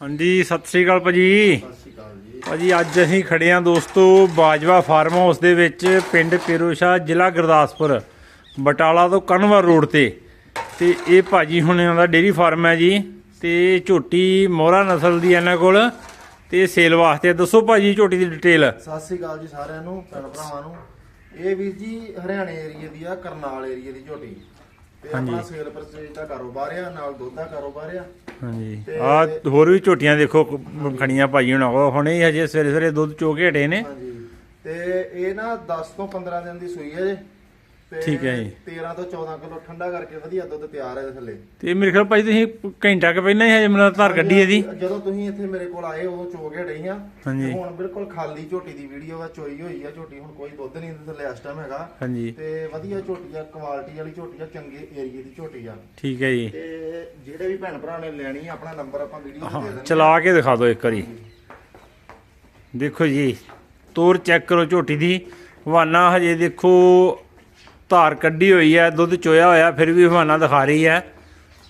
ਹਾਂਜੀ, ਸਤਿ ਸ੍ਰੀ ਅਕਾਲ ਭਾਜੀ। ਸਤਿ ਸ਼੍ਰੀ ਅਕਾਲ ਜੀ ਭਾਜੀ, ਅੱਜ ਅਸੀਂ ਖੜੇ ਆਂ ਦੋਸਤੋ ਬਾਜਵਾ ਫਾਰਮ ਹਾਊਸ ਦੇ ਵਿੱਚ ਪਿੰਡ ਪੇਰੋਸ਼ਾ, ਜ਼ਿਲ੍ਹਾ ਗੁਰਦਾਸਪੁਰ, ਬਟਾਲਾ ਤੋਂ ਕਨਵਰ ਰੋਡ ਤੇ। ਤੇ ਇਹ ਭਾਜੀ ਹੁਣਿਆਂ ਦਾ ਡੇਰੀ ਫਾਰਮ ਹੈ ਜੀ। ਤੇ ਝੋਟੀ ਮੋਹਰਾ ਨਸਲ ਦੀ ਇਹਨਾਂ ਕੋਲ। ਤੇ ਸੇਲ ਵਾਸਤੇ ਦੱਸੋ ਭਾਜੀ ਝੋਟੀ ਦੀ ਡਿਟੇਲ। ਸਤਿ ਸ਼੍ਰੀ ਅਕਾਲ ਜੀ ਸਾਰਿਆਂ ਨੂੰ, ਭੈਣ ਭਰਾਵਾਂ ਨੂੰ। ਇਹ ਵੀਰ ਜੀ ਹਰਿਆਣੇ ਏਰੀਏ ਦੀ ਆ, ਕਰਨਾਲ ਏਰੀਏ ਦੀ ਝੋਟੀ। ਤੇ ਆਪਣਾ ਸੇਲ ਪਰਚੇਜ ਦਾ ਕਾਰੋਬਾਰ ਆ ਨਾਲ ਦੁੱਧ ਦਾ ਕਾਰੋਬਾਰ ਆ। ਹਾਂਜੀ। ਆ ਹੋਰ ਵੀ ਝੋਟੀਆਂ ਦੇਖੋ ਕ- ਖਣੀਆਂ ਭਾਜੀ ਹੁਣਾਂ ਕੋਲ ਹੁਣੇ ਹੀ ਹਜੇ ਸਵੇਰੇ ਸਵੇਰੇ ਦੁੱਧ ਚੋ ਕੇ ਹਟੇ ਨੇ। ਹਾਂਜੀ। ਤੇ ਇਹ ਨਾ 10 ਤੋਂ 15 ਦਿਨ ਦੀ ਸੂਈ ਹੈ ਜੀ। ਤੇ ਠੀਕ ਹੈ ਜੀ। 13 ਤੋਂ 14 ਕਿਲੋ ਠੰਡਾ ਕਰਕੇ ਵਧੀਆ ਦੁੱਧ ਤਿਆਰ ਹੈ ਇਹਦੇ ਥੱਲੇ। ਤੇ ਮੇਰੇ ਖਿਆਲ ਭਾਜੀ ਤੁਸੀਂ ਘੰਟਾ ਕੁ ਪਹਿਲਾਂ ਹੀ ਹਜੇ ਮੈਨੂੰ ਧਾਰ ਕੱਢੀ ਇਹਦੀ ਜਦੋਂ ਤੁਸੀਂ ਇੱਥੇ ਮੇਰੇ ਕੋਲ ਆਏ ਉਦੋਂ ਚੋ ਕੇ ਡਈ ਆ ਹਾਂਜੀ। ਹੁਣ ਬਿਲਕੁਲ ਖਾਲੀ ਝੋਟੀ ਦੀ ਵੀਡੀਓ ਆ ਚੋਈ ਹੋਈ ਆ ਝੋਟੀ ਹੁਣ ਕੋਈ ਦੁੱਧ ਨਹੀਂ ਇਹਦੇ ਥੱਲੇ ਇਸ ਟਾਈਮ ਹੈਗਾ। ਹਾਂਜੀ। ਤੇ ਵਧੀਆ ਝੋਟੀ ਆ ਕੁਆਲਿਟੀ ਵਾਲੀ ਝੋਟੀ ਆ ਚੰਗੇ ਏਰੀਏ ਦੀ ਝੋਟੀ ਆ। ਠੀਕ ਹੈ ਜੀ। ਤੇ ਜਿਹੜੇ ਵੀ ਭੈਣ ਭਰਾ ਨੇ ਲੈਣੀ ਆ ਆਪਣਾ ਨੰਬਰ ਆਪਾਂ ਵੀਡੀਓ ਦੇ ਹਾਂ ਦਿੰਦੇ ਚਲਾ ਕੇ ਦਿਖਾ ਦਿਓ ਇੱਕ ਵਾਰੀ। ਦੇਖੋ ਜੀ ਤੋਰ ਚੈੱਕ ਕਰੋ ਝੋਟੀ ਦੀ। ਹਵਾਨਾ ਹਜੇ ਦੇਖੋ ਧਾਰ ਕੱਢੀ ਹੋਈ ਹੈ ਦੁੱਧ ਚੋਇਆ ਹੋਇਆ ਫਿਰ ਵੀ ਹਵਾਨਾ ਦਿਖਾ ਰਹੀ ਹੈ।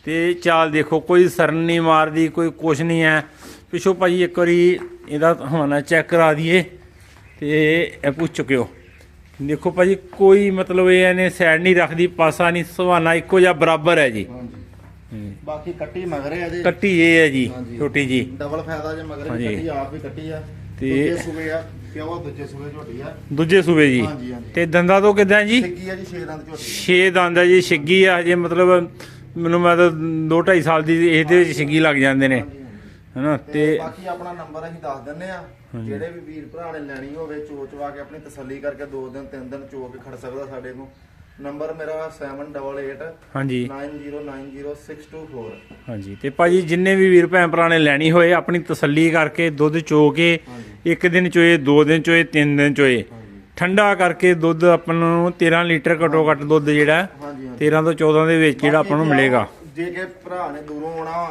ਤੇ ਚਾਲ ਦੇਖੋ ਕੋਈ ਸਰਨ ਨਹੀਂ ਮਾਰਦੀ ਕੋਈ ਕੁਛ ਨਹੀਂ ਹੈ। ਪਿਛੋ ਭਾਜੀ ਇੱਕ ਵਾਰੀ ਇਹਦਾ ਹਵਾਨਾ ਚੈੱਕ ਕਰਾ ਦਈਏ ਤੇ ਇਹ ਪੁੱਛ ਚੁੱਕਿਓ। ਦੇਖੋ ਭਾਜੀ ਕੋਈ ਮਤਲਬ ਇਹ ਇਹਨੇ ਸਾਈਡ ਨਹੀਂ ਰੱਖਦੀ ਪਾਸਾ ਨਹੀਂ ਸਵਾਨਾ ਇੱਕੋ ਜਿਹਾ ਬਰਾਬਰ ਹੈ ਜੀ। ਬਾਕੀ ਕੱਟੀ ਮਗਰੇ ਆ ਜੀ ਕੱਟੀ ਇਹ ਹੈ ਜੀ। ਛੋਟੀ ਜੀ। ਡਬਲ ਫਾਇਦਾ ਜੇ ਮਗਰੇ ਕੱਟੀ ਆਪ ਵੀ ਕੱਟੀ ਆ। ਤੇ- ਦੂਜੇ ਸੂਬੇ ਆ ਦੂਜੇ ਸੂਬੇ ਝੋਟੀ ਆ। ਦੂਜੇ ਸੂਬੇ ਜੀ। ਹਾਂਜੀ ਹਾਂਜੀ। ਤੇ ਦੰਦਾਂ ਤੋਂ ਕਿਦਾਂ ਜੀ? ਆ ਛੇ ਦੰਦ ਝੋਟੀ। 6 ਦੰਦ ਹੈ ਜੀ ਛਿੱਗੀ ਆ। ਹਜੇ ਮਤਲਬ ਮੈਨੂੰ ਮੈਂ ਤਾਂ 2 2.5 ਸਾਲ ਦੀ ਇਹਦੇ ਵਿੱਚ ਛਿੱਗੀ ਲੱਗ ਜਾਂਦੇ ਨੇ। ਹਾਂਜੀ, ਹਾਂਜੀ। ਹਨਾ ਤੇ ਤੇ ਬਾਕੀ ਆਪਣਾ ਨੰਬਰ ਅਸੀਂ ਦੱਸ ਦਿੰਨੇ ਆ। ਜਿਹੜੇ ਵੀ ਵੀਰ ਭਰਾ ਨੇ ਲੈਣੀ ਹੋਵੇ ਚੋਚਵਾ ਕੇ ਆਪਣੀ ਤਸੱਲੀ ਕਰਕੇ ਦੋ ਦਿਨ ਤਿੰਨ ਦਿਨ ਚੋ ਕੇ ਖੜ ਸਕਦਾ ਸਾਡੇ ਕੋਲ। ਨੰਬਰ ਮੇਰਾ 7888 ਹਾਂਜੀ। 90906224 ਹਾਂਜੀ ਤੇ ਭਾਜੀ ਜਿੰਨੇ ਵੀ ਵੀਰ ਭੈਣ ਭਰਾ ਨੇ ਲੈਣੀ ਹੋਏ ਆਪਣੀ ਤਸੱਲੀ ਕਰਕੇ ਦੁੱਧ ਚੋ ਕੇ ਇੱਕ ਦਿਨ ਚੋਏ ਦੋ ਦਿਨ ਚੋਏ ਤਿੰਨ ਦਿਨ ਚੋਏ। ਠੰਡਾ ਕਰਕੇ ਦੁੱਧ ਆਪਾਂ ਨੂੰ 13 ਲੀਟਰ ਘੱਟੋ ਘੱਟ ਦੁੱਧ ਜਿਹੜਾ ਹਾਂਜੀ ਹਾਂਜੀ। 13 ਤੋਂ 14 ਦੇ ਵਿੱਚ ਜਿਹੜਾ ਆਪਾਂ ਨੂੰ ਮਿਲੇਗਾ। ਜੇ ਕਿ ਭਰਾ ਨੇ ਦੂਰੋਂ ਆਉਣਾ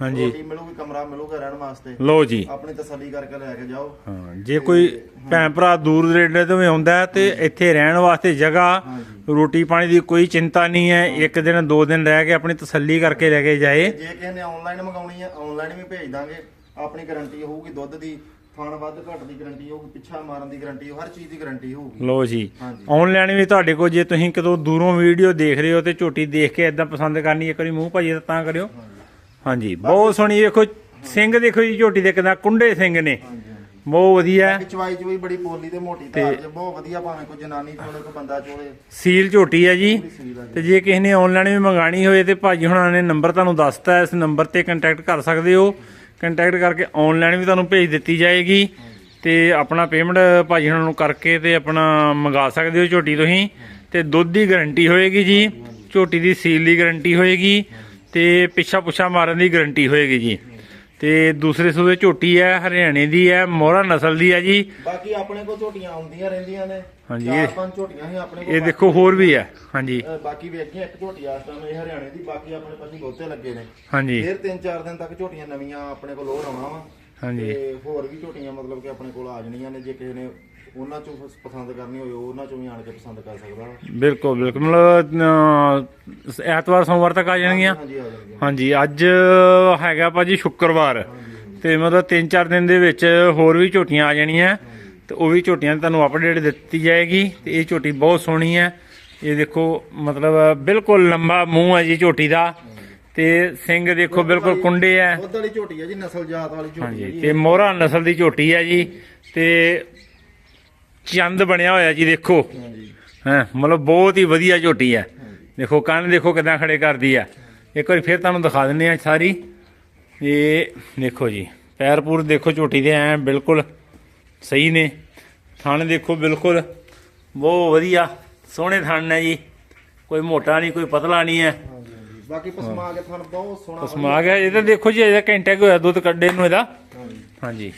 ਹਾਂਜੀ। ਰੋਟੀ ਮਿਲੂਗੀ ਕਮਰਾ ਮਿਲੂਗਾ ਰਹਿਣ ਵਾਸਤੇ। ਲਓ ਜੀ। ਆਪਣੀ ਤਸੱਲੀ ਕਰਕੇ ਲੈ ਕੇ ਜਾਓ। ਹਾਂ ਜੇ ਕੋਈ ਭੈਣ ਭਰਾ ਦੂਰ ਦਰੇਡੇ ਤੋਂ ਵੀ ਆਉਂਦਾ ਹੈ ਤੇ ਇੱਥੇ ਰਹਿਣ ਵਾਸਤੇ ਜਗ੍ਹਾ ਰੋਟੀ ਪਾਣੀ ਦੀ ਕੋਈ ਚਿੰਤਾ ਨਹੀਂ ਹੈ। ਇੱਕ ਦਿਨ ਦੋ ਦਿਨ ਰਹਿ ਕੇ ਆਪਣੀ ਤਸੱਲੀ ਕਰਕੇ ਲੈ ਕੇ ਜਾਏ। ਜੇ ਕਿਸੇ ਨੇ ਆਨਲਾਈਨ ਮੰਗਾਉਣੀ ਆ ਆਨਲਾਈਨ ਵੀ ਭੇਜ ਦਾਂਗੇ। ਆਪਣੀ ਗਾਰੰਟੀ ਹੋਊਗੀ ਦੁੱਧ ਦੀ ਥਣ ਵੱਧ ਘੱਟ ਦੀ ਗਾਰੰਟੀ ਹੋਊਗੀ ਪਿੱਛਾ ਮਾਰਨ ਦੀ ਗਾਰੰਟੀ ਹਰ ਚੀਜ਼ ਦੀ ਗਾਰੰਟੀ ਹੋਊਗੀ। ਲੋ ਜੀ। ਆਨਲਾਈਨ ਵੀ ਤੁਹਾਡੇ ਕੋਲ ਜੇ ਤੁਸੀਂ ਕਿਤੋਂ ਦੂਰੋਂ ਵੀਡੀਓ ਦੇਖ ਰਹੇ ਹੋ ਤੇ ਝੋਟੀ ਦੇਖ ਕੇ ਇਦਾਂ ਪਸੰਦ ਕਰਨੀ ਇੱਕ ਵਾਰੀ ਮੂੰਹ ਭਾਜੀ ਤਾਂ ਕਰਿਓ। ਹਾਂਜੀ ਬਹੁਤ ਸੋਹਣੀ ਵੇਖੋ ਸਿੰਘ ਦੇਖੋ ਜੀ ਝੋਟੀ ਦੇ ਕਿਦਾਂ ਕੁੰਡੇ ਸਿੰਘ ਨੇ। ਬਹੁਤ ਵਧੀਆ। ਬਾਕੀ ਚਵਾਈ ਚਵਾਈ ਬੜੀ ਪੋਲੀ ਤੇ ਮੋਟੀ ਜੇ ਬਹੁਤ ਵਧੀਆ ਭਾਵੇਂ ਕੋਈ ਜਨਾਨੀ ਚੋਲੇ ਕੋਈ ਬੰਦਾ ਚੋਲੇ। ਸੀਲ ਝੋਟੀ ਹੈ ਜੀ। ਤੇ ਜੇ ਕਿਸੇ ਨੇ ਆਨਲਾਈਨ ਵੀ ਮੰਗਾਣੀ ਹੋਏ ਤੇ ਭਾਜੀ ਹੁਣਾਂ ਨੇ ਨੰਬਰ ਤੁਹਾਨੂੰ ਦੱਸਤਾ ਇਸ ਨੰਬਰ ਤੇ ਕੰਟੈਕਟ ਕਰ ਸਕਦੇ ਹੋ। ਕੰਟੈਕਟ ਕਰਕੇ ਆਨਲਾਈਨ ਵੀ ਤੁਹਾਨੂੰ ਭੇਜ ਦਿੱਤੀ ਜਾਏਗੀ। ਤੇ ਆਪਣਾ ਪੇਮੈਂਟ ਭਾਜੀ ਹੁਣਾਂ ਨੂੰ ਕਰਕੇ ਤੇ ਆਪਣਾ ਮੰਗਾ ਸਕਦੇ ਹੋ ਝੋਟੀ ਤੁਸੀਂ। ਤੇ ਦੁੱਧ ਦੀ ਗਾਰੰਟੀ ਹੋਏਗੀ ਜੀ। ਝੋਟੀ ਦੀ ਸੀਲ ਦੀ ਗਾਰੰਟੀ ਹੋਏਗੀ। ਤੇ ਪਿੱਛਾ ਪੁੱਛਾ ਮਾਰਨ ਦੀ ਗਾਰੰਟੀ ਹੋਏਗੀ ਜੀ। ਤੇ ਦੂਸਰੇ ਸੂਬੇ ਝੋਟੀ ਹੈ ਹਰਿਆਣੇ ਦੀ ਹੈ ਮੋਹਰਾ ਨਸਲ ਦੀ ਹੈ ਜੀ। ਬਾਕੀ ਆਪਣੇ ਕੋਲ ਝੋਟੀਆਂ ਆਉਂਦੀਆਂ ਰਹਿੰਦੀਆਂ ਨੇ। ਹਾਂਜੀ, ਚਾਰ ਪੰਜ ਝੋਟੀਆਂ ਹੀ ਆਪਣੇ ਕੋਲ ਇਹ ਦੇਖੋ ਹੋਰ ਵੀ ਹੈ। ਹਾਂਜੀ। ਬਾਕੀ ਵੇਖੀਆਂ ਇੱਕ ਝੋਟੀ ਆ ਇਸ ਟਾਈਮ ਇਹ ਹਰਿਆਣੇ ਦੀ ਬਾਕੀ ਆਪਣੇ ਪਾਸੇ ਬਹੁਤੇ ਲੱਗੇ ਨੇ। ਹਾਂਜੀ। ਫਿਰ ਤਿੰਨ ਚਾਰ ਦਿਨ ਤੱਕ ਝੋਟੀਆਂ ਨਵੀਆਂ ਆਪਣੇ ਕੋਲ ਹੋਰ ਆਉਣਾ ਵਾ। ਹਾਂਜੀ। ਤੇ ਹੋਰ ਵੀ ਝੋਟੀਆਂ ਮਤਲਬ ਕਿ ਆਪਣੇ ਕੋਲ ਆ ਜਾਣੀਆਂ ਨੇ ਜੇ ਕਿਸੇ ਨੇ ਉਹਨਾਂ ਚੋਂ ਪਸ- ਪਸੰਦ ਕਰਨੀ ਹੋਵੇ ਉਹ ਉਹਨਾਂ ਚੋਂ ਵੀ ਆਣ ਕੇ ਪਸੰਦ ਕਰ ਸਕਦਾ। ਵਾ। ਬਿਲਕੁਲ ਬਿਲਕੁਲ। ਮਤਲਬ ਅਹ, ਐਤਵਾਰ ਸੋਮਵਾਰ ਤੱਕ ਆ ਜਾਣਗੀਆਂ? ਹਾਂਜੀ ਆ ਜਾਣਗੀਆਂ। ਹਾਂਜੀ ਅੱਜ ਹੈਗਾ ਭਾਜੀ ਸ਼ੁੱਕਰਵਾਰ। ਤੇ ਮਤਲਬ 3-4 ਦਿਨ ਦੇ ਵਿੱਚ ਹੋਰ ਵੀ ਝੋਟੀਆਂ ਆ ਜਾਣੀਆਂ। ਤੇ ਉਹ ਵੀ ਝੋਟੀਆਂ ਤੁਹਾਨੂੰ ਅਪਡੇਟ ਦਿੱਤੀ ਜਾਏਗੀ। ਤੇ ਇਹ ਝੋਟੀ ਬਹੁਤ ਸੋਹਣੀ ਹੈ। ਇਹ ਦੇਖੋ ਮਤਲਬ ਬਿਲਕੁਲ ਲੰਬਾ ਮੂੰਹ ਹੈ ਜੀ ਝੋਟੀ ਦਾ। ਤੇ ਸਿੰਘ ਦੇਖੋ ਬਿਲਕੁਲ ਕੁੰਡੇ ਹੈ ਦੁੱਧ ਵਾਲੀ ਝੋਟੀ ਹੈ ਜੀ ਨਸਲ ਜਾਤ ਵਾਲੀ ਝੋਟੀ ਹੈ ਹਾਂਜੀ ਜੀ। ਤੇ ਮੋਹਰਾ ਨਸਲ ਦੀ ਝੋਟੀ ਹੈ ਜੀ ਤੇ ਚੰਦ ਬਣਿਆ ਹੋਇਆ ਜੀ ਦੇਖੋ। ਹਾਂਜੀ। ਹਾਂ ਮਤਲਬ ਬਹੁਤ ਹੀ ਵਧੀਆ ਝੋਟੀ ਹੈ ਦੇਖੋ ਕੰਨ ਦੇਖੋ ਕਿਦਾਂ ਖੜੇ ਕਰਦੀ ਹੈ ਇੱਕ ਵਾਰੀ ਫਿਰ ਤੁਹਾਨੂੰ ਦਿਖਾ ਦਿੰਨੇ ਆ ਸਾਰੀ। ਇਹ ਦੇਖੋ ਜੀ ਪੈਰ ਪੂਰ ਦੇਖੋ ਝੋਟੀ ਦੇ ਐ ਬਿਲਕੁਲ ਸਹੀ ਨੇ। ਥਣ ਦੇਖੋ ਬਿਲਕੁਲ ਬਹੁਤ ਵਧੀਆ ਸੋਹਣੇ ਥਣ ਨੇ ਜੀ। ਕੋਈ ਮੋਟਾ ਨਹੀਂ ਕੋਈ ਪਤਲਾ ਨਹੀਂ ਹੈ ਬਾਕੀ ਪਸਮਾ ਕੇ ਤੁਹਾਨੂੰ ਬਹੁਤ ਸੋਹਣਾ ਸਮਾ ਗਿਆ ਇਹ ਤਾਂ ਦੇਖੋ ਜੀ ਇਹਦਾ ਘੰਟਾ ਹੋਇਆ ਦੁੱਧ ਕੱਢੇ ਨੂੰ ਇਹਦਾ। ਹਾਂਜੀ।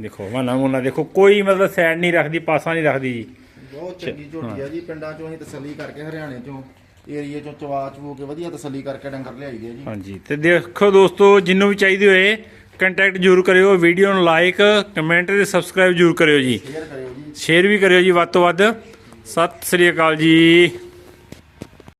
ਦੇਖੋ ਵਾਨਾ ਮੁੰਨਾ ਦੇਖੋ ਕੋਈ ਮਤਲਬ ਸਾਈਡ ਨਹੀਂ ਰੱਖਦੀ ਪਾਸਾ ਨਹੀਂ ਰੱਖਦੀ ਜੀ। ਬਹੁਤ ਚੰਗੀ ਝੋਟੀ ਆ ਜੀ ਪਿੰਡਾਂ ਚੋਂ ਅਸੀਂ ਤਸੱਲੀ ਕਰਕੇ ਹਰਿਆਣੇ ਚੋਂ ਏਰੀਏ ਚੋਂ ਚਵਾ ਚਵੂ ਕੇ ਵਧੀਆ ਤਸੱਲੀ ਕਰਕੇ ਡੰਗਰ ਲਿਆਈਦੇ ਆ ਜੀ। ਹਾਂਜੀ। ਤੇ ਦੇਖੋ ਦੋਸਤੋ ਜਿੰਨੂੰ ਵੀ ਚਾਹੀਦੀ ਹੋਏ ਕੰਟੈਕਟ ਜ਼ਰੂਰ ਕਰਿਓ ਵੀਡੀਓ ਨੂੰ ਲਾਈਕ ਕਮੈਂਟ ਤੇ ਸਬਸਕ੍ਰਾਈਬ ਜ਼ਰੂਰ ਕਰਿਓ ਜੀ। ਸ਼ੇਅਰ ਕਰਿਓ ਜੀ। ਸ਼ੇਅਰ ਵੀ ਕਰਿਓ ਜੀ ਵੱਧ ਤੋਂ ਵੱਧ। ਸਤਿ ਸ੍ਰੀ ਅਕਾਲ ਜੀ।